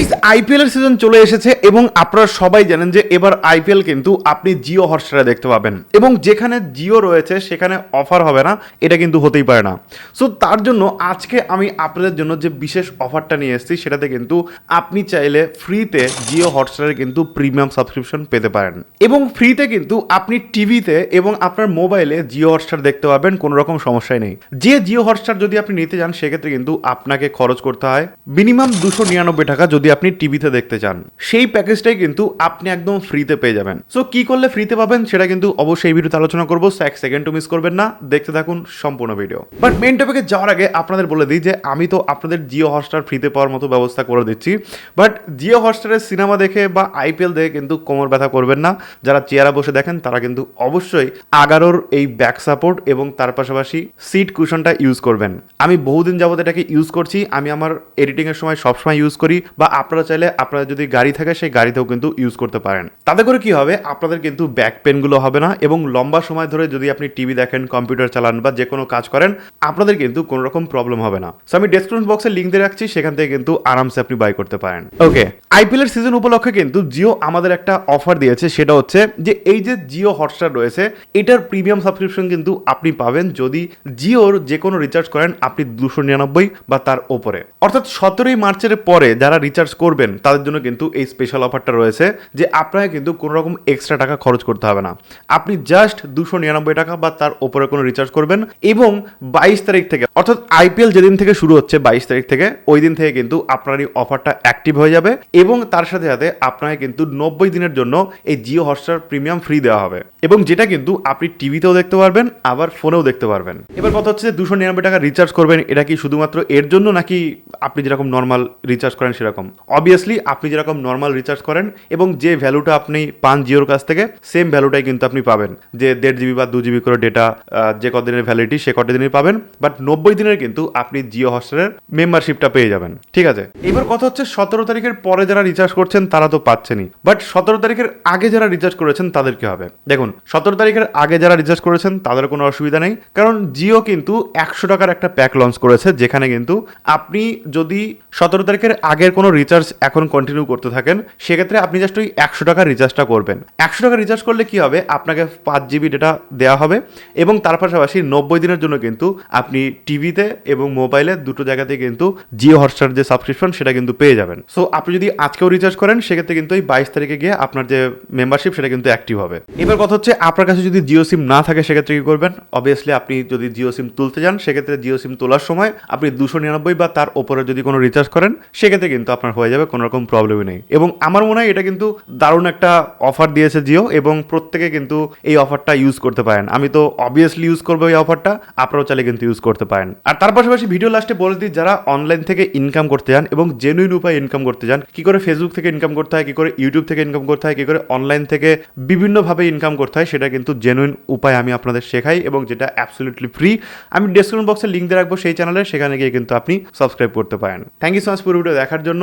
Guys IPL এর season চলে এসেছে এবং আপনারা সবাই জানেন যে এবার আইপিএল কিন্তু আপনি জিও হটস্টারে দেখতে পাবেন। এবং যেখানে জিও রয়েছে, সেখানে অফার হবে না, এটা কিন্তু হতেই পারে না। সো তার জন্য আজকে আমি আপনাদের জন্য যে বিশেষ অফারটা নিয়ে এসেছি, সেটাতে কিন্তু আপনি চাইলে ফ্রিতে জিও হটস্টারে কিন্তু প্রিমিয়াম সাবস্ক্রিপশন পেতে পারেন। এবং ফ্রিতে কিন্তু আপনি টিভিতে এবং আপনার মোবাইলে জিও হটস্টার দেখতে পাবেন, কোনো রকম সমস্যাই নেই। যে জিও হটস্টার যদি আপনি নিতে চান, সেক্ষেত্রে কিন্তু আপনাকে খরচ করতে হয় মিনিমাম দুশো নিরানব্বই টাকা। যদি আপনি টিভিতে দেখতে চান, সেই প্যাকেজটাই কিন্তু আপনি একদম ফ্রিতে পেয়ে যাবেন। সো কি করলে ফ্রিতে পাবেন সেটা কিন্তু অবশ্যই ভিডিওতে আলোচনা করব। সো এক সেকেন্ডও মিস করবেন না। দেখতে থাকুন সম্পূর্ণ ভিডিও বাট মেন টপিকে যাওয়ার আগে আপনাদের বলে দিই যে, আমি তো আপনাদের জিও হটস্টার ফ্রিতে পাওয়ার মতো ব্যবস্থা করে দিচ্ছি। বাট জিও হটস্টারের সিনেমা দেখে বা আইপিএল দেখে কিন্তু কোমর ব্যথা করবেন না। যারা চেয়ারে বসে দেখেন, তারা কিন্তু অবশ্যই আগারোর এই ব্যাক সাপোর্ট এবং তার পাশাপাশি সিট কুশনটা ইউজ করবেন। আমি বহুদিন যাবত এটাকে ইউজ করছি। আমি আমার এডিটিংয়ের সময় সবসময় ইউজ করি বা আপনারা চাইলে আপনারা যদি গাড়ি থাকে, সেই গাড়িতেও কিন্তু ইউজ করতে পারেন। তাতে করে কি হবে? আপনাদের কিন্তু ব্যাক পেনগুলো হবে না এবং লম্বা সময় ধরে যদি আপনি টিভি দেখেন কম্পিউটার চালান বা যে কোনো কাজ করেন, আপনাদের কিন্তু কোনো রকম প্রবলেম হবে না। আমি ডেসক্রিপশন বক্সে লিঙ্ক দিয়ে রাখছি, সেখান থেকে কিন্তু আরামসে আপনি বাই করতে পারেন। ওকে আইপিএল এর সিজন উপলক্ষে কিন্তু জিও আমাদের একটা অফার দিয়েছে, সেটা হচ্ছে যে এই যে জিও হটস্টার রয়েছে, এটার প্রিমিয়াম সাবস্ক্রিপশন কিন্তু আপনি পাবেন যদি জিওর যে কোনো রিচার্জ করেন, আপনি দুশো নিরানব্বই বা তার ওপরে অর্থাৎ সতেরোই মার্চের পরে যারা রিচার্জ করবেন, তাদের জন্য কিন্তু এই স্পেশাল অফারটা রয়েছে যে আপনাকে কিন্তু কোনো রকম এক্সট্রা টাকা খরচ করতে হবে না। আপনি জাস্ট দুশো নিরানব্বই টাকা বা তার ওপরে কোনো রিচার্জ করবেন এবং বাইশ তারিখ থেকে, অর্থাৎ আইপিএল যেদিন থেকে শুরু হচ্ছে বাইশ তারিখ থেকে, ওই দিন থেকে কিন্তু আপনার এই অফারটা অ্যাক্টিভ হয়ে যাবে এবং তার সাথে সাথে আপনাকে কিন্তু নব্বই দিনের জন্য এই জিও হটস্টার প্রিমিয়াম ফ্রি দেওয়া হবে এবং যেটা কিন্তু আপনি টিভিতেও দেখতে পারবেন, আবার ফোনেও দেখতে পারবেন। এবার কথা হচ্ছে দুশো নিরানব্বই টাকা রিচার্জ করবেন, এটা কি শুধুমাত্র এর জন্য নাকি আপনি যেরকম নর্মাল রিচার্জ করেন সেরকম? অবভিয়াসলি আপনি যেরকম নর্মাল রিচার্জ করেন এবং যে ভ্যালুটা আপনি পান জিওর কাছ থেকে সেম ভ্যালুটাই কিন্তু আপনি পাবেন। যে দেড় জিবি বা দু জিবি করে ডেটা যে কদিনের ভ্যালিডিটি সে কত দিনই পাবেন। বাট নব্বই দিনের কিন্তু আপনি জিও হস্টারের মেম্বারশিপটা পেয়ে যাবেন। ঠিক আছে? এবার কথা হচ্ছে সতেরো তারিখের পরে যারা রিচার্জ করছেন, তারা তো পাচ্ছেনই। বাট সতেরো তারিখের আগে যারা রিচার্জ করেছেন, তাদের কি হবে? দেখুন, সতেরো তারিখের আগে যারা রিচার্জ করেছেন, তাদের কোনো অসুবিধা নেই। কারণ জিও কিন্তু একশো টাকার একটা প্যাক লঞ্চ করেছে, যেখানে কিন্তু আপনি যদি সতেরো তারিখের আগের কোনো রিচার্জ এখন কন্টিনিউ করতে থাকেন, সেক্ষেত্রে আপনি জাস্ট ওই একশো টাকার রিচার্জটা করবেন। একশো টাকা রিচার্জ করলে কি হবে? আপনাকে পাঁচ জিবি ডেটা দেওয়া হবে এবং তার পাশাপাশি নব্বই দিনের জন্য কিন্তু আপনি টিভিতে এবং মোবাইলে দুটো জায়গাতে কিন্তু জিও হটস্টার যে সাবস্ক্রিপশন সেটা কিন্তু পেয়ে যাবেন। সো আপনি যদি আজকেও রিচার্জ করেন, সেক্ষেত্রে কিন্তু এই বাইশ তারিখে গিয়ে আপনার যে মেম্বারশিপ সেটা কিন্তু অ্যাক্টিভ হবে। এবার কথা হচ্ছে, আপনার কাছে যদি জিও সিম না থাকে, সেক্ষেত্রে কি করবেন? অবভিয়াসলি আপনি যদি জিও সিম তুলতে যান, সেক্ষেত্রে জিও সিম তোলার সময় আপনি দুশো নিরানব্বই বা তার ওপরে যদি কোনো রিচার্জ করেন, সেক্ষেত্রে কিন্তু আপনার হয়ে যাবে, কোনো রকম প্রবলেমই নেই। এবং আমার মনে হয় এটা কিন্তু দারুণ একটা অফার দিয়েছে জিও এবং প্রত্যেকে কিন্তু এই অফারটা ইউজ করতে পারেন। আমি তো অবভিয়াসলি ইউজ করব এই অফারটা আপনারাও চাইলে কিন্তু ইউজ করতে পারেন। আর তার পাশাপাশি ভিডিও লাস্টে বলে দিই, যারা অনলাইন থেকে ইনকাম করতে যান এবং জেনুইন উপায়ে ইনকাম করতে যান, কি করে ফেসবুক থেকে ইনকাম করতে হয়, কি করে ইউটিউব থেকে ইনকাম করতে হয়, কি করে অনলাইন থেকে বিভিন্নভাবে ইনকাম করতে হয়, সেটা কিন্তু জেনুইন উপায় আমি আপনাদের শেখাই এবং যেটা অ্যাবসলিউটলি ফ্রি আমি ডেসক্রিপশন বক্সে লিঙ্ক দিয়ে রাখব সেই চ্যানেলে সেখানে গিয়ে কিন্তু আপনি সাবস্ক্রাইব করতে পারেন। থ্যাংক ইউ সো মাচ পুরো ভিডিও দেখার জন্য।